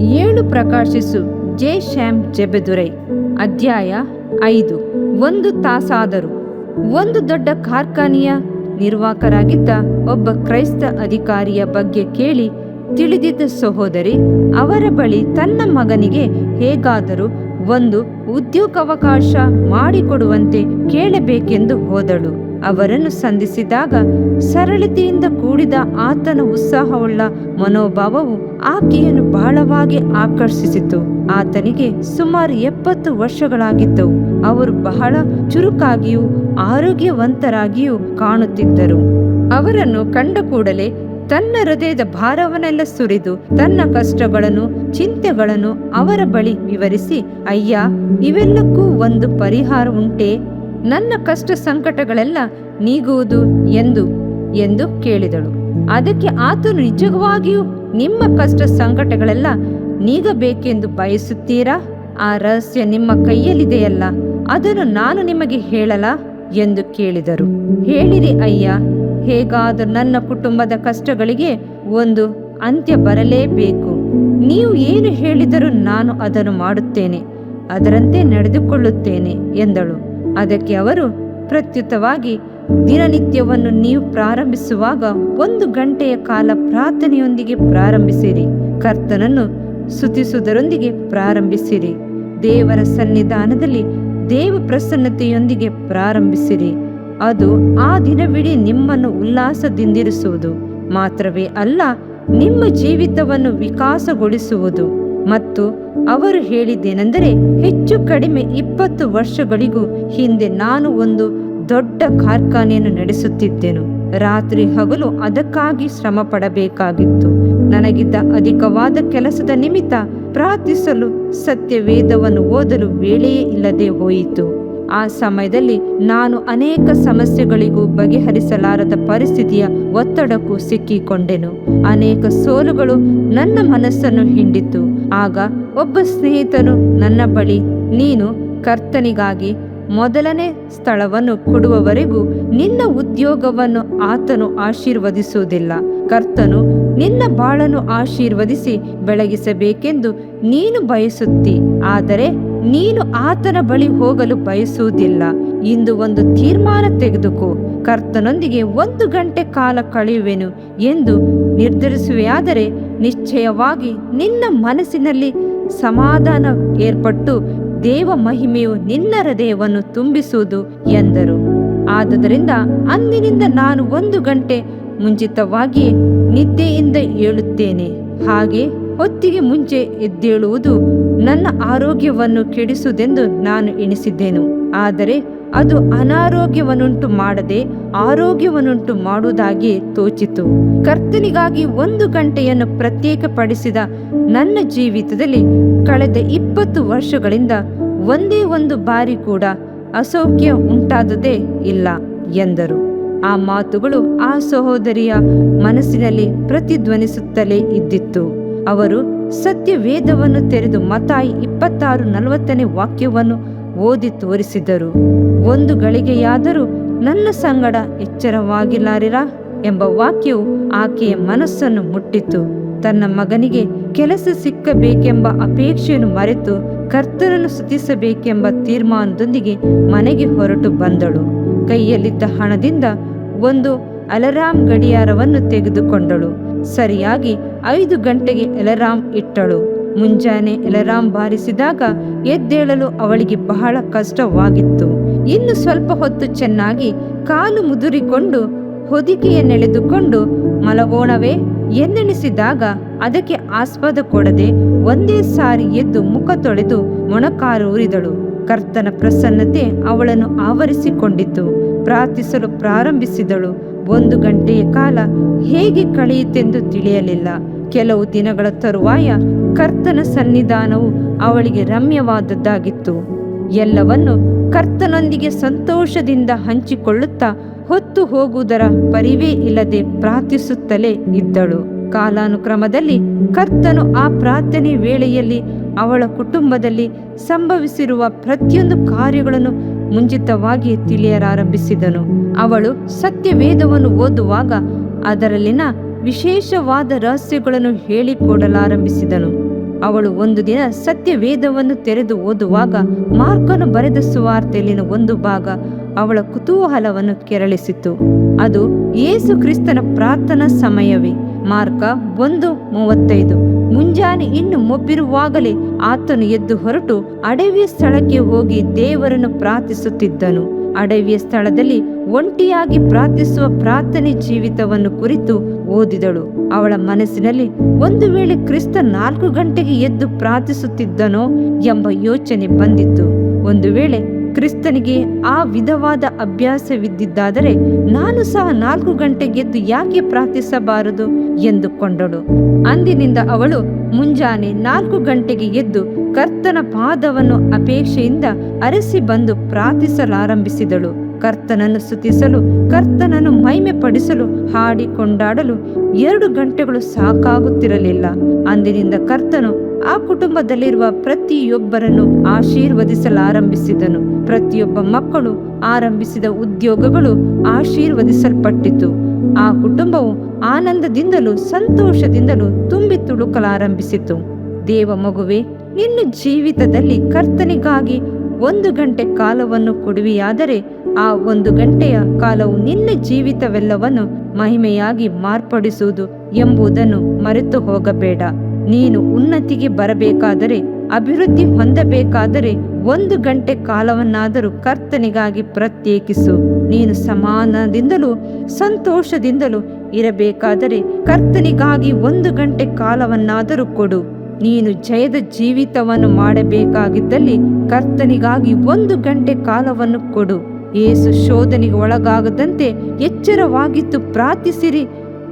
ಏಳು ಪ್ರಕಾಶಿಸು. ಜೆ. ಶ್ಯಾಮ್ ಜೆಬೆದುರೈ. ಅಧ್ಯಾಯ ಐದು. ಒಂದು ತಾಸಾದರು. ಒಂದು ದೊಡ್ಡ ಕಾರ್ಖಾನೆಯ ನಿರ್ವಾಹಕರಾಗಿದ್ದ ಒಬ್ಬ ಕ್ರೈಸ್ತ ಅಧಿಕಾರಿಯ ಬಗ್ಗೆ ಕೇಳಿ ತಿಳಿದಿದ್ದ ಸಹೋದರಿ, ಅವರ ಬಳಿ ತನ್ನ ಮಗನಿಗೆ ಹೇಗಾದರೂ ಒಂದು ಉದ್ಯೋಗಾವಕಾಶ ಮಾಡಿಕೊಡುವಂತೆ ಕೇಳಬೇಕೆಂದು ಹೋದಳು. ಅವರನ್ನು ಸಂಧಿಸಿದಾಗ ಸರಳತೆಯಿಂದ ಕೂಡಿದ ಆತನ ಉತ್ಸಾಹವುಳ್ಳ ಮನೋಭಾವವು ಆಕೆಯನ್ನು ಬಹಳವಾಗಿ ಆಕರ್ಷಿಸಿತು. ಆತನಿಗೆ ಸುಮಾರು ಎಪ್ಪತ್ತು ವರ್ಷಗಳಾಗಿದ್ದವು ಅವರು ಬಹಳ ಚುರುಕಾಗಿಯೂ ಆರೋಗ್ಯವಂತರಾಗಿಯೂ ಕಾಣುತ್ತಿದ್ದರು. ಅವರನ್ನು ಕಂಡ ಕೂಡಲೇ ತನ್ನ ಹೃದಯದ ಭಾರವನ್ನೆಲ್ಲ ಸುರಿದು ತನ್ನ ಕಷ್ಟಗಳನ್ನು, ಚಿಂತೆಗಳನ್ನು ಅವರ ಬಳಿ ವಿವರಿಸಿ, ಅಯ್ಯ, ಇವೆಲ್ಲಕ್ಕೂ ಒಂದು ಪರಿಹಾರ ಉಂಟೆ? ನನ್ನ ಕಷ್ಟ ಸಂಕಟಗಳೆಲ್ಲ ನೀಗುವುದು ಎಂದು ಎಂದು ಕೇಳಿದಳು. ಅದಕ್ಕೆ ಆತನು ನಿಜವಾಗಿಯೂ ನಿಮ್ಮ ಕಷ್ಟ ಸಂಕಟಗಳೆಲ್ಲ ನೀಗಬೇಕೆಂದು ಬಯಸುತ್ತೀರಾ? ಆ ರಹಸ್ಯ ನಿಮ್ಮ ಕೈಯಲ್ಲಿದೆಯಲ್ಲ, ಅದನ್ನು ನಾನು ನಿಮಗೆ ಹೇಳಲ? ಎಂದು ಕೇಳಿದರು. ಹೇಳಿರಿ ಅಯ್ಯ, ಹೇಗಾದರೂ ನನ್ನ ಕುಟುಂಬದ ಕಷ್ಟಗಳಿಗೆ ಒಂದು ಅಂತ್ಯ ಬರಲೇಬೇಕು. ನೀವು ಏನು ಹೇಳಿದರೂ ನಾನು ಅದನ್ನು ಮಾಡುತ್ತೇನೆ, ಅದರಂತೆ ನಡೆದುಕೊಳ್ಳುತ್ತೇನೆ ಎಂದಳು. ಅದಕ್ಕೆ ಅವರು ಪ್ರತ್ಯುತವಾಗಿ ದಿನನಿತ್ಯವನ್ನು ನೀವು ಪ್ರಾರಂಭಿಸುವಾಗ ಒಂದು ಗಂಟೆಯ ಕಾಲ ಪ್ರಾರ್ಥನೆಯೊಂದಿಗೆ ಪ್ರಾರಂಭಿಸಿರಿ. ಕರ್ತನನ್ನು ಸುತಿಸುವುದರೊಂದಿಗೆ ಪ್ರಾರಂಭಿಸಿರಿ. ದೇವರ ಸನ್ನಿಧಾನದಲ್ಲಿ ದೇವ ಪ್ರಸನ್ನತೆಯೊಂದಿಗೆ ಪ್ರಾರಂಭಿಸಿರಿ. ಅದು ಆ ದಿನವಿಡೀ ನಿಮ್ಮನ್ನು ಉಲ್ಲಾಸದಿಂದಿರಿಸುವುದು. ಮಾತ್ರವೇ ಅಲ್ಲ, ನಿಮ್ಮ ಜೀವಿತವನ್ನು ವಿಕಾಸಗೊಳಿಸುವುದು. ಮತ್ತು ಅವರು ಹೇಳಿದ್ದೇನೆಂದರೆ, ಹೆಚ್ಚು ಕಡಿಮೆ ಇಪ್ಪತ್ತು ವರ್ಷಗಳಿಗೂ ಹಿಂದೆ ನಾನು ಒಂದು ದೊಡ್ಡ ಕಾರ್ಖಾನೆಯನ್ನು ನಡೆಸುತ್ತಿದ್ದೆನು. ರಾತ್ರಿ ಹಗಲು ಅದಕ್ಕಾಗಿ ಶ್ರಮ ಪಡಬೇಕಾಗಿತ್ತು ನನಗಿದ್ದ ಅಧಿಕವಾದ ಕೆಲಸದ ನಿಮಿತ್ತ ಪ್ರಾರ್ಥಿಸಲು ಸತ್ಯವೇದವನ್ನು ಓದಲು ವೇಳೆಯೇ ಇಲ್ಲದೆ ಹೋಯಿತು. ಆ ಸಮಯದಲ್ಲಿ ನಾನು ಅನೇಕ ಸಮಸ್ಯೆಗಳಿಗೂ ಬಗೆಹರಿಸಲಾರದ ಪರಿಸ್ಥಿತಿಯ ಒತ್ತಡಕ್ಕೂ ಸಿಕ್ಕಿಕೊಂಡೆನು. ಅನೇಕ ಸೋಲುಗಳು ನನ್ನ ಮನಸ್ಸನ್ನು ಹಿಂಡಿತು ಆಗ ಒಬ್ಬ ಸ್ನೇಹಿತನು ನನ್ನ ಬಳಿ, ನೀನು ಕರ್ತನಿಗಾಗಿ ಮೊದಲನೇ ಸ್ಥಳವನ್ನು ಕೊಡುವವರೆಗೂ ನಿನ್ನ ಉದ್ಯೋಗವನ್ನು ಆತನು ಆಶೀರ್ವದಿಸುವುದಿಲ್ಲ. ಕರ್ತನು ನಿನ್ನ ಬಾಳನ್ನು ಆಶೀರ್ವದಿಸಿ ಬೆಳಗಿಸಬೇಕೆಂದು ನೀನು ಬಯಸುತ್ತಿ, ಆದರೆ ನೀನು ಆತನ ಬಳಿ ಹೋಗಲು ಬಯಸುವುದಿಲ್ಲ. ಇಂದು ಒಂದು ತೀರ್ಮಾನ ತೆಗೆದುಕೋ, ಕರ್ತನೊಂದಿಗೆ ಒಂದು ಗಂಟೆ ಕಾಲ ಕಳೆಯುವೆನು ಎಂದು ನಿರ್ಧರಿಸುವೆಯಾದರೆ ನಿಶ್ಚಯವಾಗಿ ನಿನ್ನ ಮನಸ್ಸಿನಲ್ಲಿ ಸಮಾಧಾನ ಏರ್ಪಟ್ಟು ದೇವ ಮಹಿಮೆಯು ನಿನ್ನ ಹೃದಯವನ್ನು ತುಂಬಿಸುವುದು ಎಂದರು. ಆದುದರಿಂದ ಅಂದಿನಿಂದ ನಾನು ಒಂದು ಗಂಟೆ ಮುಂಚಿತವಾಗಿ ನಿದ್ದೆಯಿಂದ ಏಳುತ್ತೇನೆ. ಹಾಗೆ ಹೊತ್ತಿಗೆ ಮುಂಚೆ ಎದ್ದೇಳುವುದು ನನ್ನ ಆರೋಗ್ಯವನ್ನು ಕೆಡಿಸುವುದೆಂದು ನಾನು ಎಣಿಸಿದ್ದೆನು. ಆದರೆ ಅದು ಅನಾರೋಗ್ಯವನ್ನುಂಟು ಮಾಡದೆ ಆರೋಗ್ಯವನ್ನುಂಟು ಮಾಡುವುದಾಗಿ ತೋಚಿತು. ಕರ್ತನಿಗಾಗಿ ಒಂದು ಗಂಟೆಯನ್ನು ಪ್ರತ್ಯೇಕಪಡಿಸಿದ ನನ್ನ ಜೀವಿತದಲ್ಲಿ ಕಳೆದ ಇಪ್ಪತ್ತು ವರ್ಷಗಳಿಂದ ಒಂದೇ ಒಂದು ಬಾರಿ ಕೂಡ ಅಸೌಖ್ಯ ಉಂಟಾದದೇ ಇಲ್ಲ, ಎಂದರು. ಆ ಮಾತುಗಳು ಆ ಸಹೋದರಿಯ ಮನಸ್ಸಿನಲ್ಲಿ ಪ್ರತಿಧ್ವನಿಸುತ್ತಲೇ ಇದ್ದಿತ್ತು. ಅವರು ಸತ್ಯ ವೇದವನ್ನು ತೆರೆದು ಮತಾಯಿ ಇಪ್ಪತ್ತಾರು ನಲವತ್ತನೇ ವಾಕ್ಯವನ್ನು ಓದಿ ತೋರಿಸಿದರು. ಒಂದು ಗಳಿಗೆಯಾದರೂ ನನ್ನ ಸಂಗಡ ಎಚ್ಚರವಾಗಿಲ್ಲಾರಿರಾ ಎಂಬ ವಾಕ್ಯವು ಆಕೆಯ ಮನಸ್ಸನ್ನು ಮುಟ್ಟಿತು. ತನ್ನ ಮಗನಿಗೆ ಕೆಲಸ ಸಿಕ್ಕಬೇಕೆಂಬ ಅಪೇಕ್ಷೆಯನ್ನು ಮರೆತು ಕರ್ತನನ್ನು ಸುತಿಸಬೇಕೆಂಬ ತೀರ್ಮಾನದೊಂದಿಗೆ ಮನೆಗೆ ಹೊರಟು ಬಂದಳು. ಕೈಯಲ್ಲಿದ್ದ ಹಣದಿಂದ ಒಂದು ಅಲರಾಮ್ ಗಡಿಯಾರವನ್ನು ತೆಗೆದುಕೊಂಡಳು. ಸರಿಯಾಗಿ ಐದು ಗಂಟೆಗೆ ಅಲರಾಮ್ ಇಟ್ಟಳು. ಮುಂಜಾನೆ ಅಲರಾಮ್ ಬಾರಿಸಿದಾಗ ಎದ್ದೇಳಲು ಅವಳಿಗೆ ಬಹಳ ಕಷ್ಟವಾಗಿತ್ತು. ಇನ್ನು ಸ್ವಲ್ಪ ಹೊತ್ತು ಚೆನ್ನಾಗಿ ಕಾಲು ಮುದುರಿಕೊಂಡು ಹೊದಿಕೆಯನ್ನೆಳೆದುಕೊಂಡು ಮಲಗೋಣವೇ ಎಂದೆಣಿಸಿದಾಗ ಅದಕ್ಕೆ ಆಸ್ಪದ ಕೊಡದೆ ಒಂದೇ ಸಾರಿ ಎದ್ದು ಮುಖ ತೊಳೆದು ಮೊಣಕಾರೂರಿದಳು ಕರ್ತನ ಪ್ರಸನ್ನತೆ ಅವಳನ್ನು ಆವರಿಸಿಕೊಂಡಿತು. ಪ್ರಾರ್ಥಿಸಲು ಪ್ರಾರಂಭಿಸಿದಳು. ಒಂದು ಗಂಟೆಯ ಕಾಲ ಹೇಗೆ ಕಳೆಯಿತೆಂದು ತಿಳಿಯಲಿಲ್ಲ. ಕೆಲವು ದಿನಗಳ ತರುವಾಯ ಕರ್ತನ ಸನ್ನಿಧಾನವು ಅವಳಿಗೆ ರಮ್ಯವಾದದ್ದಾಗಿತ್ತು. ಎಲ್ಲವನ್ನು ಕರ್ತನೊಂದಿಗೆ ಸಂತೋಷದಿಂದ ಹಂಚಿಕೊಳ್ಳುತ್ತಾ ಹೊತ್ತು ಹೋಗುವುದರ ಪರಿವೇ ಇಲ್ಲದೆ ಪ್ರಾರ್ಥಿಸುತ್ತಲೇ ಇದ್ದಳು. ಕಾಲಾನುಕ್ರಮದಲ್ಲಿ ಕರ್ತನು ಆ ಪ್ರಾರ್ಥನೆ ವೇಳೆಯಲ್ಲಿ ಅವಳ ಕುಟುಂಬದಲ್ಲಿ ಸಂಭವಿಸಿರುವ ಪ್ರತಿಯೊಂದು ಕಾರ್ಯಗಳನ್ನು ಮುಂಚಿತವಾಗಿ ತಿಳಿಯಲಾರಂಭಿಸಿದನು. ಅವಳು ಸತ್ಯವೇದವನ್ನು ಓದುವಾಗ ಅದರಲ್ಲಿನ ವಿಶೇಷವಾದ ರಹಸ್ಯಗಳನ್ನು ಹೇಳಿಕೊಡಲಾರಂಭಿಸಿದನು. ಅವಳು ಒಂದು ದಿನ ಸತ್ಯ ವೇದವನ್ನು ತೆರೆದು ಓದುವಾಗ ಮಾರ್ಕನು ಬರೆದ ಸುವಾರ್ತೆಯಲ್ಲಿನ ಒಂದು ಭಾಗ ಅವಳ ಕುತೂಹಲವನ್ನು ಕೆರಳಿಸಿತು. ಅದು ಯೇಸು ಕ್ರಿಸ್ತನ ಪ್ರಾರ್ಥನಾ ಸಮಯವೇ. ಮಾರ್ಕ ಒಂದು ಮೂವತ್ತೈದು. ಮುಂಜಾನೆ ಇನ್ನು ಮೊಬ್ಬಿರುವಾಗಲೇ ಆತನು ಎದ್ದು ಹೊರಟು ಅಡವಿಯ ಸ್ಥಳಕ್ಕೆ ಹೋಗಿ ದೇವರನ್ನು ಪ್ರಾರ್ಥಿಸುತ್ತಿದ್ದನು. ಅಡವಿಯ ಸ್ಥಳದಲ್ಲಿ ಒಂಟಿಯಾಗಿ ಪ್ರಾರ್ಥಿಸುವ ಪ್ರಾರ್ಥನೆ ಜೀವಿತವನ್ನು ಕುರಿತು ಓದಿದಳು. ಅವಳ ಮನಸ್ಸಿನಲ್ಲಿ ಒಂದು ವೇಳೆ ಕ್ರಿಸ್ತ ನಾಲ್ಕು ಗಂಟೆಗೆ ಎದ್ದು ಪ್ರಾರ್ಥಿಸುತ್ತಿದ್ದನೋ ಎಂಬ ಯೋಚನೆ ಬಂದಿತ್ತು. ಒಂದು ವೇಳೆ ಕ್ರಿಸ್ತನಿಗೆ ಆ ವಿಧವಾದ ಅಭ್ಯಾಸವಿದ್ದಿದ್ದಾದರೆ ನಾನು ಸಹ ನಾಲ್ಕು ಗಂಟೆಗೆದ್ದು ಯಾಕೆ ಪ್ರಾರ್ಥಿಸಬಾರದು ಎಂದುಕೊಂಡಳು. ಅಂದಿನಿಂದ ಅವಳು ಮುಂಜಾನೆ ನಾಲ್ಕು ಗಂಟೆಗೆ ಎದ್ದು ಕರ್ತನ ಪಾದವನ್ನು ಅಪೇಕ್ಷೆಯಿಂದ ಅರಸಿ ಬಂದು ಪ್ರಾರ್ಥಿಸಲಾರಂಭಿಸಿದಳು. ಕರ್ತನನ್ನು ಸ್ತುತಿಸಲು, ಕರ್ತನನ್ನು ಮಹಿಮೆ ಪಡಿಸಲು ಹಾಡಿ ಎರಡು ಗಂಟೆಗಳು ಸಾಕಾಗುತ್ತಿರಲಿಲ್ಲ. ಅಂದಿನಿಂದ ಕರ್ತನು ಆ ಕುಟುಂಬದಲ್ಲಿರುವ ಪ್ರತಿಯೊಬ್ಬರನ್ನು ಆಶೀರ್ವದಿಸಲಾರಂಭಿಸಿದನು. ಪ್ರತಿಯೊಬ್ಬ ಮಕ್ಕಳು ಆರಂಭಿಸಿದ ಉದ್ಯೋಗಗಳು ಆಶೀರ್ವದಿಸಲ್ಪಟ್ಟಿತು. ಆ ಕುಟುಂಬವು ಆನಂದದಿಂದಲೂ ಸಂತೋಷದಿಂದಲೂ ತುಂಬಿ ತುಳುಕಲಾರಂಭಿಸಿತು. ದೇವ ಮಗುವೆ ನಿನ್ನ ಜೀವಿತದಲ್ಲಿ ಕರ್ತನಿಗಾಗಿ ಒಂದು ಗಂಟೆ ಕಾಲವನ್ನು ಕೊಡುವಿಯಾದರೆ ಆ ಒಂದು ಗಂಟೆಯ ಕಾಲವು ನಿನ್ನ ಜೀವಿತವೆಲ್ಲವನ್ನು ಮಹಿಮೆಯಾಗಿ ಮಾರ್ಪಡಿಸುವುದು ಎಂಬುದನ್ನು ಮರೆತು ಹೋಗಬೇಡ. ನೀನು ಉನ್ನತಿಗೆ ಬರಬೇಕಾದರೆ, ಅಭಿವೃದ್ಧಿ ಹೊಂದಬೇಕಾದರೆ ಒಂದು ಗಂಟೆ ಕಾಲವನ್ನಾದರೂ ಕರ್ತನಿಗಾಗಿ ಪ್ರತ್ಯೇಕಿಸು. ನೀನು ಸಮಾನದಿಂದಲೂ ಸಂತೋಷದಿಂದಲೂ ಇರಬೇಕಾದರೆ ಕರ್ತನಿಗಾಗಿ ಒಂದು ಗಂಟೆ ಕಾಲವನ್ನಾದರೂ ಕೊಡು. ನೀನು ಜಯದ ಜೀವಿತವನ್ನು ಮಾಡಬೇಕಾಗಿದ್ದಲ್ಲಿ ಕರ್ತನಿಗಾಗಿ ಒಂದು ಗಂಟೆ ಕಾಲವನ್ನು ಕೊಡು. ಏಸು ಶೋಧನೆಗೆ ಒಳಗಾಗದಂತೆ ಎಚ್ಚರವಾಗಿತ್ತು ಪ್ರಾರ್ಥಿಸಿರಿ.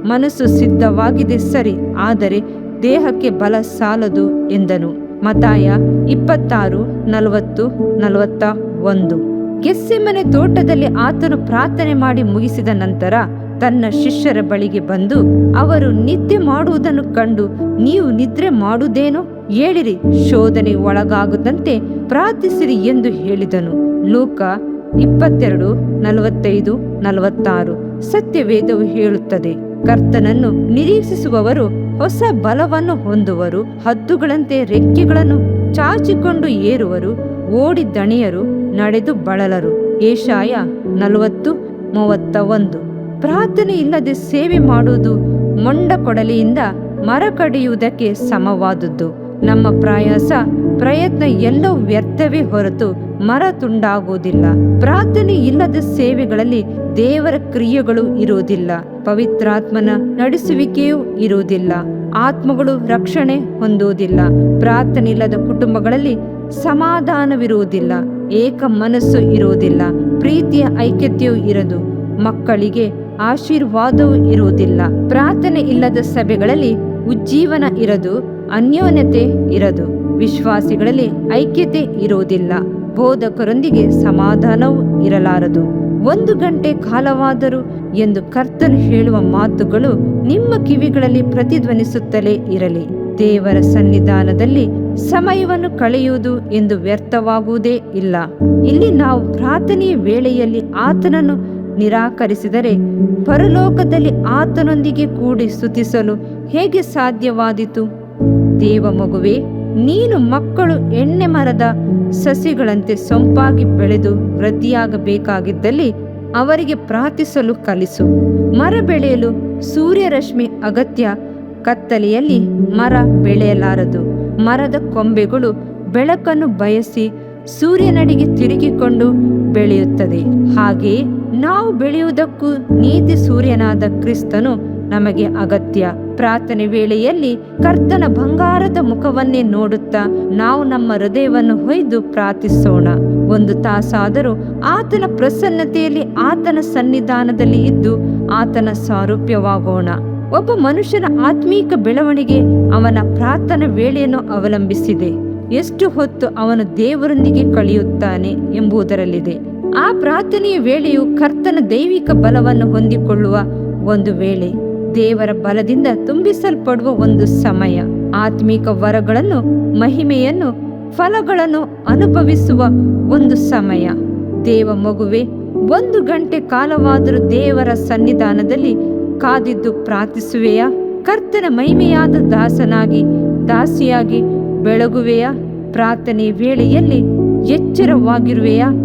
ಮನಸ್ಸು ಸಿದ್ಧವಾಗಿದೆ, ಸರಿ, ಆದರೆ ದೇಹಕ್ಕೆ ಬಲ ಸಾಲದು ಎಂದನು. ಮತಾಯ ಇಪ್ಪತ್ತಾರು, ನಲವತ್ತು, ನಲವತ್ತ ಒಂದು. ಗೆಸ್ಸೆಮನೆ ತೋಟದಲ್ಲಿ ಆತನು ಪ್ರಾರ್ಥನೆ ಮಾಡಿ ಮುಗಿಸಿದ ನಂತರ ತನ್ನ ಶಿಷ್ಯರ ಬಳಿಗೆ ಬಂದು, ಅವರು ನಿದ್ದೆ ಮಾಡುವುದನ್ನು ಕಂಡು ನೀವು ನಿದ್ರೆ ಮಾಡುವುದೇನೋ ಹೇಳಿರಿ ಶೋಧನೆ ಒಳಗಾಗದಂತೆ ಪ್ರಾರ್ಥಿಸಿರಿ ಎಂದು ಹೇಳಿದನು. ಲೂಕ ಇಪ್ಪತ್ತೆರಡು, ನಲವತ್ತೈದು, ನಲವತ್ತಾರು. ಸತ್ಯವೇದವು ಹೇಳುತ್ತದೆ, ಕರ್ತನನ್ನು ನಿರೀಕ್ಷಿಸುವವರು ಹೊಸ ಬಲವನ್ನು ಹೊಂದುವರು, ಹದ್ದುಗಳಂತೆ ರೆಕ್ಕೆಗಳನ್ನು ಚಾಚಿಕೊಂಡು ಏರುವರು, ಓಡಿ ದಣಿಯರು, ನಡೆದು ಬಳಲರು. ಏಷಾಯ ನಲವತ್ತು ಮೂವತ್ತ ಒಂದು ಪ್ರಾರ್ಥನೆ ಇಲ್ಲದೆ ಸೇವೆ ಮಾಡುವುದು ಮೊಂಡ ಕೊಡಲಿಯಿಂದ ಮರ ಕಡಿಯುವುದಕ್ಕೆ ಸಮವಾದುದು ನಮ್ಮ ಪ್ರಯಾಸ, ಪ್ರಯತ್ನ ಎಲ್ಲೋ ವ್ಯರ್ಥವೇ ಹೊರತು ಮರ ತುಂಡಾಗುವುದಿಲ್ಲ. ಪ್ರಾರ್ಥನೆ ಇಲ್ಲದ ಸೇವೆಗಳಲ್ಲಿ ದೇವರ ಕ್ರಿಯೆಗಳು ಇರುವುದಿಲ್ಲ. ಪವಿತ್ರಾತ್ಮನ ನಡೆಸುವಿಕೆಯೂ ಇರುವುದಿಲ್ಲ. ಆತ್ಮಗಳು ರಕ್ಷಣೆ ಹೊಂದುವುದಿಲ್ಲ. ಪ್ರಾರ್ಥನೆ ಇಲ್ಲದ ಕುಟುಂಬಗಳಲ್ಲಿ ಸಮಾಧಾನವಿರುವುದಿಲ್ಲ. ಏಕ ಮನಸ್ಸು ಇರುವುದಿಲ್ಲ. ಪ್ರೀತಿಯ ಐಕ್ಯತೆಯೂ ಇರದು. ಮಕ್ಕಳಿಗೆ ಆಶೀರ್ವಾದವೂ ಇರುವುದಿಲ್ಲ. ಪ್ರಾರ್ಥನೆ ಇಲ್ಲದ ಸಭೆಗಳಲ್ಲಿ ಉಜ್ಜೀವನ ಇರದು, ಅನ್ಯೋನ್ಯತೆ ಇರದು. ವಿಶ್ವಾಸಿಗಳಲ್ಲಿ ಐಕ್ಯತೆ ಇರುವುದಿಲ್ಲ. ಬೋಧಕರೊಂದಿಗೆ ಸಮಾಧಾನವೂ ಇರಲಾರದು. ಒಂದು ಗಂಟೆ ಕಾಲವಾದರೂ ಎಂದು ಕರ್ತನು ಹೇಳುವ ಮಾತುಗಳು ನಿಮ್ಮ ಕಿವಿಗಳಲ್ಲಿ ಪ್ರತಿಧ್ವನಿಸುತ್ತಲೇ ಇರಲಿ. ದೇವರ ಸನ್ನಿಧಾನದಲ್ಲಿ ಸಮಯವನ್ನು ಕಳೆಯುವುದು ಎಂದು ವ್ಯರ್ಥವಾಗುವುದೇ ಇಲ್ಲ. ಇಲ್ಲಿ ನಾವು ಪ್ರಾರ್ಥನೆಯ ವೇಳೆಯಲ್ಲಿ ಆತನನ್ನು ನಿರಾಕರಿಸಿದರೆ ಪರಲೋಕದಲ್ಲಿ ಆತನೊಂದಿಗೆ ಕೂಡಿ ಸ್ತುತಿಸಲು ಹೇಗೆ ಸಾಧ್ಯವಾದಿತು? ದೇವ ಮಗುವೆ, ನೀನು ಮಕ್ಕಳು ಎಣ್ಣೆ ಮರದ ಸಸಿಗಳಂತೆ ಸೊಂಪಾಗಿ ಬೆಳೆದು ವೃದ್ಧಿಯಾಗಬೇಕಾಗಿದ್ದಲ್ಲಿ ಅವರಿಗೆ ಪ್ರಾರ್ಥಿಸಲು ಕಲಿಸು. ಮರ ಬೆಳೆಯಲು ಸೂರ್ಯರಶ್ಮಿ ಅಗತ್ಯ. ಕತ್ತಲೆಯಲ್ಲಿ ಮರ ಬೆಳೆಯಲಾರದು. ಮರದ ಕೊಂಬೆಗಳು ಬೆಳಕನ್ನು ಬಯಸಿ ಸೂರ್ಯನಡಿಗೆ ತಿರುಗಿಕೊಂಡು ಬೆಳೆಯುತ್ತದೆ. ಹಾಗೆಯೇ ನಾವು ಬೆಳೆಯುವುದಕ್ಕೂ ನೀತಿ ಸೂರ್ಯನಾದ ಕ್ರಿಸ್ತನು ನಮಗೆ ಅಗತ್ಯ. ಪ್ರಾರ್ಥನೆ ವೇಳೆಯಲ್ಲಿ ಕರ್ತನ ಬಂಗಾರದ ಮುಖವನ್ನೇ ನೋಡುತ್ತಾ ನಾವು ನಮ್ಮ ಹೃದಯವನ್ನು ಹೊಯ್ದು ಪ್ರಾರ್ಥಿಸೋಣ. ಒಂದು ತಾಸಾದರೂ ಆತನ ಪ್ರಸನ್ನತೆಯಲ್ಲಿ ಆತನ ಸನ್ನಿಧಾನದಲ್ಲಿ ಇದ್ದು ಆತನ ಸಾರೂಪ್ಯವಾಗೋಣ. ಒಬ್ಬ ಮನುಷ್ಯನ ಆತ್ಮೀಕ ಬೆಳವಣಿಗೆ ಅವನ ಪ್ರಾರ್ಥನೆ ವೇಳೆಯನ್ನು ಅವಲಂಬಿಸಿದೆ. ಎಷ್ಟು ಹೊತ್ತು ಅವನು ದೇವರೊಂದಿಗೆ ಕಳೆಯುತ್ತಾನೆ ಎಂಬುದರಲ್ಲಿದೆ. ಆ ಪ್ರಾರ್ಥನೆಯ ವೇಳೆಯು ಕರ್ತನ ದೈವಿಕ ಬಲವನ್ನು ಹೊಂದಿಕೊಳ್ಳುವ ಒಂದು ವೇಳೆ. ದೇವರ ಬಲದಿಂದ ತುಂಬಿಸಲ್ಪಡುವ ಒಂದು ಸಮಯ. ಆತ್ಮಿಕ ವರಗಳನ್ನು, ಮಹಿಮೆಯನ್ನು, ಫಲಗಳನ್ನು ಅನುಭವಿಸುವ ಒಂದು ಸಮಯ. ದೇವ ಮಗುವೆ, ಒಂದು ಗಂಟೆ ಕಾಲವಾದರೂ ದೇವರ ಸನ್ನಿಧಾನದಲ್ಲಿ ಕಾದಿದ್ದು ಪ್ರಾರ್ಥಿಸುವೆಯಾ? ಕರ್ತನ ಮಹಿಮೆಯಾದ ದಾಸನಾಗಿ, ದಾಸಿಯಾಗಿ ಬೆಳಗುವೆಯಾ? ಪ್ರಾರ್ಥನೆ ವೇಳೆಯಲ್ಲಿ ಎಚ್ಚರವಾಗಿರುವೆಯಾ?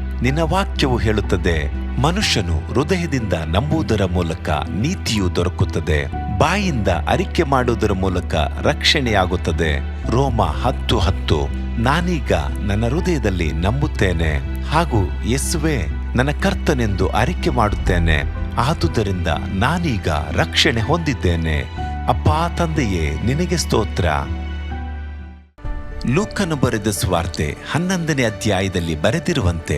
ನಿನ್ನ ವಾಕ್ಯವು ಹೇಳುತ್ತದೆ, ಮನುಷ್ಯನು ಹೃದಯದಿಂದ ನಂಬುವುದರ ಮೂಲಕ ನೀತಿಯು ದೊರಕುತ್ತದೆ, ಬಾಯಿಂದ ಅರಿಕೆ ಮಾಡುವುದರ ಮೂಲಕ ರಕ್ಷಣೆಯಾಗುತ್ತದೆ. ರೋಮ ಹತ್ತು ಹತ್ತು, ನಾನೀಗ ನನ್ನ ಹೃದಯದಲ್ಲಿ ನಂಬುತ್ತೇನೆ, ಹಾಗೂ ಯೇಸುವೆ ನನ್ನ ಕರ್ತನೆಂದು ಅರಿಕೆ ಮಾಡುತ್ತೇನೆ, ಆದುದರಿಂದ ನಾನೀಗ ರಕ್ಷಣೆ ಹೊಂದಿದ್ದೇನೆ. ಅಪ್ಪಾ, ತಂದೆಯೇ, ನಿನಗೆ ಸ್ತೋತ್ರ. ಲೂಕನು ಬರೆದ ಸ್ವಾರ್ತೆ ಹನ್ನೊಂದನೇ ಅಧ್ಯಾಯದಲ್ಲಿ ಬರೆದಿರುವಂತೆ